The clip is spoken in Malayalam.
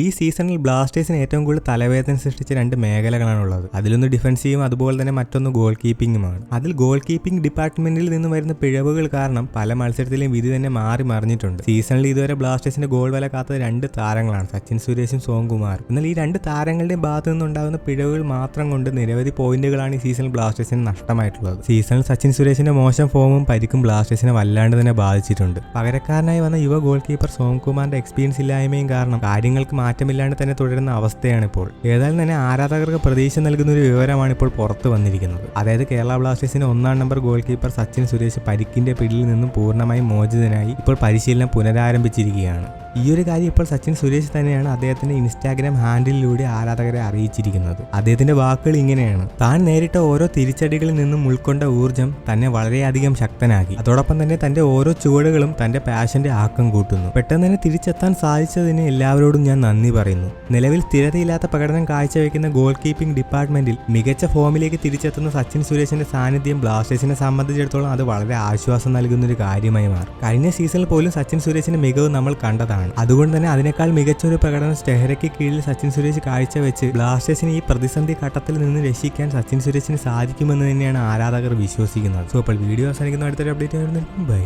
ഈ സീസണിൽ ബ്ലാസ്റ്റേഴ്സിന് ഏറ്റവും കൂടുതൽ തലവേദന സൃഷ്ടിച്ച രണ്ട് മേഖലകളാണുള്ളത്. അതിലൊന്ന് ഡിഫൻസീവും അതുപോലെ തന്നെ മറ്റൊന്ന് ഗോൾ കീപ്പിംഗുമാണ് അതിൽ ഗോൾ കീപ്പിംഗ് ഡിപ്പാർട്ട്മെന്റിൽ നിന്ന് വരുന്ന പിഴവുകൾ കാരണം പല മത്സരത്തിലെയും വിധി തന്നെ മാറി മറിഞ്ഞിട്ടുണ്ട്. സീസണിൽ ഇതുവരെ ബ്ലാസ്റ്റേഴ്സിന്റെ ഗോൾ വില കാത്ത രണ്ട് താരങ്ങളാണ് സച്ചിൻ സുരേഷും സോംകുമാറും എന്നാൽ ഈ രണ്ട് താരങ്ങളുടെയും ഭാഗത്തു നിന്നുണ്ടാകുന്ന പിഴവുകൾ മാത്രം കൊണ്ട് നിരവധി പോയിന്റുകളാണ് ഈ സീസണിൽ ബ്ലാസ്റ്റേഴ്സിന് നഷ്ടമായിട്ടുള്ളത്. സീസണിൽ സച്ചിൻ സുരേഷിന്റെ മോശം ഫോമും പരിക്കും ബ്ലാസ്റ്റേഴ്സിനെ വല്ലാണ്ട് തന്നെ ബാധിച്ചിട്ടുണ്ട്. പകരക്കാരനായി വന്ന യുവ ഗോൾ കീപ്പർ സോംകുമാറിന്റെ എക്സ്പീരിയൻസ് ഇല്ലായ്മയും കാരണം കാര്യങ്ങൾക്ക് മാറ്റമില്ലാണ്ട് തന്നെ തുടരുന്ന അവസ്ഥയാണിപ്പോൾ. ഏതായാലും തന്നെ ആരാധകർക്ക് പ്രതീക്ഷ നൽകുന്ന ഒരു വിവരമാണ് ഇപ്പോൾ പുറത്തു വന്നിരിക്കുന്നത്. അതായത് കേരള ബ്ലാസ്റ്റേഴ്സിന്റെ ഒന്നാം number goal keeper Sachin Suresh പരിക്കിന്റെ പിടിയിൽ നിന്നും പൂർണമായും മോചിതനായി ഇപ്പോൾ പരിശീലനം പുനരാരംഭിച്ചിരിക്കുകയാണ്. ഈ ഒരു കാര്യം ഇപ്പോൾ സച്ചിൻ സുരേഷ് തന്നെയാണ് അദ്ദേഹത്തിന്റെ ഇൻസ്റ്റാഗ്രാം ഹാൻഡിലൂടെ ആരാധകരെ അറിയിച്ചിരിക്കുന്നത്. അദ്ദേഹത്തിന്റെ വാക്കുകൾ ഇങ്ങനെയാണ്. താൻ നേരിട്ട ഓരോ തിരിച്ചടികളിൽ നിന്നും ഉൾക്കൊണ്ട ഊർജം തന്നെ വളരെയധികം ശക്തനാക്കി. അതോടൊപ്പം തന്നെ തന്റെ ഓരോ ചുവടുകളും തന്റെ പാഷന്റെ ആക്കം കൂട്ടുന്നു. പെട്ടെന്ന് തന്നെ തിരിച്ചെത്താൻ സാധിച്ചതിന് എല്ലാവരോടും ഞാൻ നന്ദി പറയുന്നു. നിലവിൽ സ്ഥിരതയില്ലാത്ത പ്രകടനം കാഴ്ചവെക്കുന്ന ഗോൾ കീപ്പിംഗ് ഡിപ്പാർട്ട്മെന്റിൽ മികച്ച ഫോമിലേക്ക് തിരിച്ചെത്തുന്ന സച്ചിൻ സുരേഷിന്റെ സാന്നിധ്യം ബ്ലാസ്റ്റേഴ്സിനെ സംബന്ധിച്ചിടത്തോളം അത് വളരെ ആശ്വാസം നൽകുന്ന ഒരു കാര്യമായി മാറും. കഴിഞ്ഞ സീസണിൽ പോലും സച്ചിൻ സുരേഷിന്റെ മികവ് നമ്മൾ കണ്ടതാണ്. അതുകൊണ്ട് തന്നെ അതിനേക്കാൾ മികച്ച ഒരു പ്രകടനം സ്റ്റെഹരയ്ക്ക് കീഴിൽ സച്ചിൻ സുരേഷ് കാഴ്ചവെച്ച് ബ്ലാസ്റ്റേഴ്സിന് ഈ പ്രതിസന്ധി ഘട്ടത്തിൽ നിന്ന് രക്ഷിക്കാൻ സച്ചിൻ സുരേഷിന് സാധിക്കുമെന്ന് തന്നെയാണ് ആരാധകർ വിശ്വസിക്കുന്നത്. സോ അപ്പോൾ വീഡിയോ അവസാനിക്കുന്ന അടുത്തൊരു അപ്ഡേറ്റ് ആയിരുന്നു ബൈ